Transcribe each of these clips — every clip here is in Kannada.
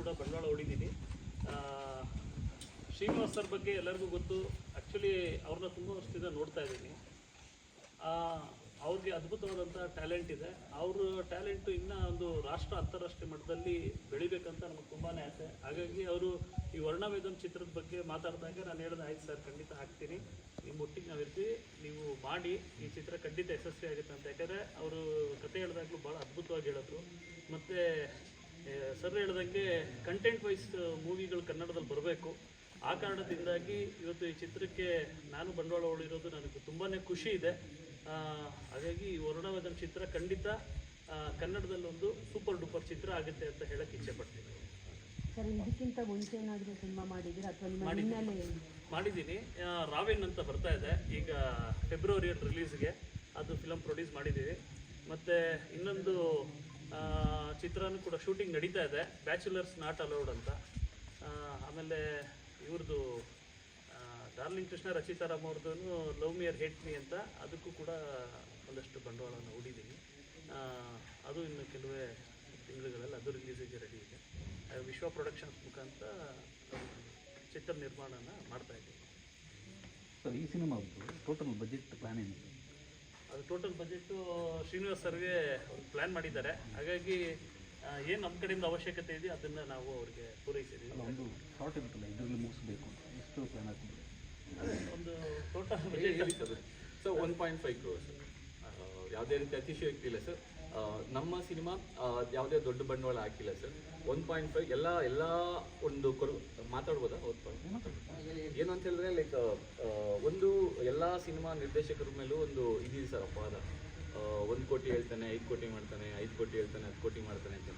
ಕೂಡ ಬಂಡವಾಳ ಹೊಡಿದ್ದೀನಿ. ಶ್ರೀನಿವಾಸ್ ಸರ್ ಬಗ್ಗೆ ಎಲ್ಲರಿಗೂ ಗೊತ್ತು. ಆ್ಯಕ್ಚುಲಿ ಅವ್ರನ್ನ ತುಂಬ ವರ್ಷದಿಂದ ನೋಡ್ತಾ ಇದ್ದೀನಿ. ಅವ್ರಿಗೆ ಅದ್ಭುತವಾದಂಥ ಟ್ಯಾಲೆಂಟ್ ಇದೆ. ಅವ್ರ ಟ್ಯಾಲೆಂಟು ಇನ್ನೂ ಒಂದು ರಾಷ್ಟ್ರ ಅಂತಾರಾಷ್ಟ್ರೀಯ ಮಟ್ಟದಲ್ಲಿ ಬೆಳಿಬೇಕಂತ ನಮಗೆ ತುಂಬಾ ಆಸೆ. ಹಾಗಾಗಿ ಅವರು ಈ ವರ್ಣವೇದಂ ಚಿತ್ರದ ಬಗ್ಗೆ ಮಾತಾಡಿದಾಗ ನಾನು ಹೇಳಿದೆ, ಆಯ್ತು ಸರ್, ಖಂಡಿತ ಹಾಕ್ತೀನಿ. ನಿಮ್ಮ ಒಟ್ಟಿಗೆ ನಾವು ಇರ್ತೀವಿ. ನೀವು ಮಾಡಿ, ಈ ಚಿತ್ರ ಖಂಡಿತ ಯಶಸ್ವಿ ಆಗುತ್ತೆ ಅಂತ ಯಾಕಂದರೆ ಅವರು ಕತೆ ಹೇಳಿದಾಗಲೂ ಭಾಳ ಅದ್ಭುತವಾಗಿ ಹೇಳಿದ್ರು. ಮತ್ತು ಸರ್ ಹೇಳ್ದಂಗೆ ಕಂಟೆಂಟ್ ವೈಸ್ ಮೂವಿಗಳು ಕನ್ನಡದಲ್ಲಿ ಬರಬೇಕು. ಆ ಕಾರಣದಿಂದಾಗಿ ಇವತ್ತು ಈ ಚಿತ್ರಕ್ಕೆ ನಾನು ಬಂಡವಾಳ ಉಳಿರೋದು ನನಗೆ ತುಂಬಾ ಖುಷಿ ಇದೆ. ಹಾಗಾಗಿ ಈ ವರ್ಣವೇದಂ ಚಿತ್ರ ಖಂಡಿತ ಕನ್ನಡದಲ್ಲಿ ಒಂದು ಸೂಪರ್ ಡೂಪರ್ ಚಿತ್ರ ಆಗುತ್ತೆ ಅಂತ ಹೇಳಕ್ಕೆ ಇಚ್ಛೆ ಪಡ್ತೀನಿ. ಸರ್ ಇದಕ್ಕಿಂತ ಮುಂಚೆ ಏನಾದರೂ ಸಿನಿಮಾ ಮಾಡಿದ್ದೀರಾ ಅಥವಾ ನಿಮ್ಮ ಹಿನ್ನೆಲೆ ಏನು? ಮಾಡಿದ್ದೀನಿ. ರಾವಿನ್ ಅಂತ ಬರ್ತಾ ಇದೆ. ಈಗ ಫೆಬ್ರವರಿಯಲ್ಲಿ ರಿಲೀಸ್ಗೆ ಅದು ಫಿಲಮ್ ಪ್ರೊಡ್ಯೂಸ್ ಮಾಡಿದ್ದೀವಿ. ಮತ್ತು ಇನ್ನೊಂದು ಚಿತ್ರನೂ ಕೂಡ ಶೂಟಿಂಗ್ ನಡೀತಾ ಇದೆ. ಬ್ಯಾಚುಲರ್ಸ್ ನಾಟ್ ಅಲೌಡ್ ಅಂತ. ಆಮೇಲೆ ಇವ್ರದ್ದು ಡಾರ್ಲಿಂಗ್ ಕೃಷ್ಣ ರಚಿತಾರಾಮ್ ಅವ್ರದ್ದು ಲವ್ ಮಿಯರ್ ಹೇಟ್ ಮಿ ಅಂತ. ಅದಕ್ಕೂ ಕೂಡ ಒಂದಷ್ಟು ಬಂಡವಾಳವನ್ನು ಹೂಡಿದ್ದೀನಿ ಅದು ಇನ್ನು ಕೆಲವೇ ತಿಂಗಳುಗಳಲ್ಲಿ ಅದು ರಿಲೀಸಿಗೆ ರೆಡಿ ಇದೆ. ವಿಶ್ವ ಪ್ರೊಡಕ್ಷನ್ಸ್ ಮುಖಾಂತರ ಚಿತ್ರ ನಿರ್ಮಾಣನ ಮಾಡ್ತಾ ಇದ್ದೀವಿ ಸರ್, ಈ ಸಿನಿಮಾ ಟೋಟಲ್ ಬಜೆಟ್ ಪ್ಲಾನ್ ಏನು ಸರ್ ಅದು ಟೋಟಲ್ ಬಜೆಟ್ಟು ಶ್ರೀನಿವಾಸ್ ಸರ್ಗೆ ಒಂದು ಪ್ಲ್ಯಾನ್ ಮಾಡಿದ್ದಾರೆ. ಹಾಗಾಗಿ ಏನು ನಮ್ಮ ಕಡೆಯಿಂದ ಅವಶ್ಯಕತೆ ಇದೆ ಅದನ್ನು ನಾವು ಅವ್ರಿಗೆ ಪೂರೈಸಿದ್ದೀವಿ. ಒಂದು ಶಾರ್ಟ್ ಇರುತ್ತಲ್ಲ ಇದರಲ್ಲಿ ಮುಗಿಸ್ಬೇಕು. ಅಂತ ಎಷ್ಟು ಪ್ಲ್ಯಾನ್ ಹಾಕಿದ್ರು? ಒಂದು total budget sir sir one point five crores ಯಾವುದೇ ರೀತಿ ಅತಿಶಯ ಇಲ್ಲ ಸರ್. ನಮ್ಮ ಸಿನಿಮಾ ಯಾವುದೇ ದೊಡ್ಡ ಬಂಡವಾಳ ಹಾಕಿಲ್ಲ ಸರ್. ಒನ್ ಪಾಯಿಂಟ್ ಫೈವ್ ಎಲ್ಲ ಎಲ್ಲ ಒಂದು ಕೊರು ಮಾತಾಡ್ಬೋದಾ? ಒಂದು ಪಾಯಿಂಟ್ ಏನು ಅಂತ ಹೇಳಿದ್ರೆ ಲೈಕ್ ಒಂದು ಎಲ್ಲ ಸಿನಿಮಾ ನಿರ್ದೇಶಕರ ಮೇಲೂ ಒಂದು ಇದಿದೆ ಸರ್ ಅಪವಾದ ಒಂದು ಕೋಟಿ ಹೇಳ್ತಾನೆ, ಐದು ಕೋಟಿ ಮಾಡ್ತಾನೆ, ಐದು ಕೋಟಿ ಹೇಳ್ತಾನೆ ಹತ್ತು ಕೋಟಿ ಮಾಡ್ತಾನೆ ಅಂತ.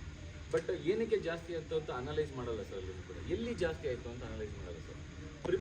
ಬಟ್ ಏನಕ್ಕೆ ಜಾಸ್ತಿ ಅಂತ ಅನಲೈಸ್ ಮಾಡಲ್ಲ ಸರ್ ಅಲ್ಲಿ ಕೂಡ. ಎಲ್ಲಿ ಜಾಸ್ತಿ ಆಯಿತು ಅಂತ ಅನಲೈಸ್ ಮಾಡಲ್ಲ ಸರ್.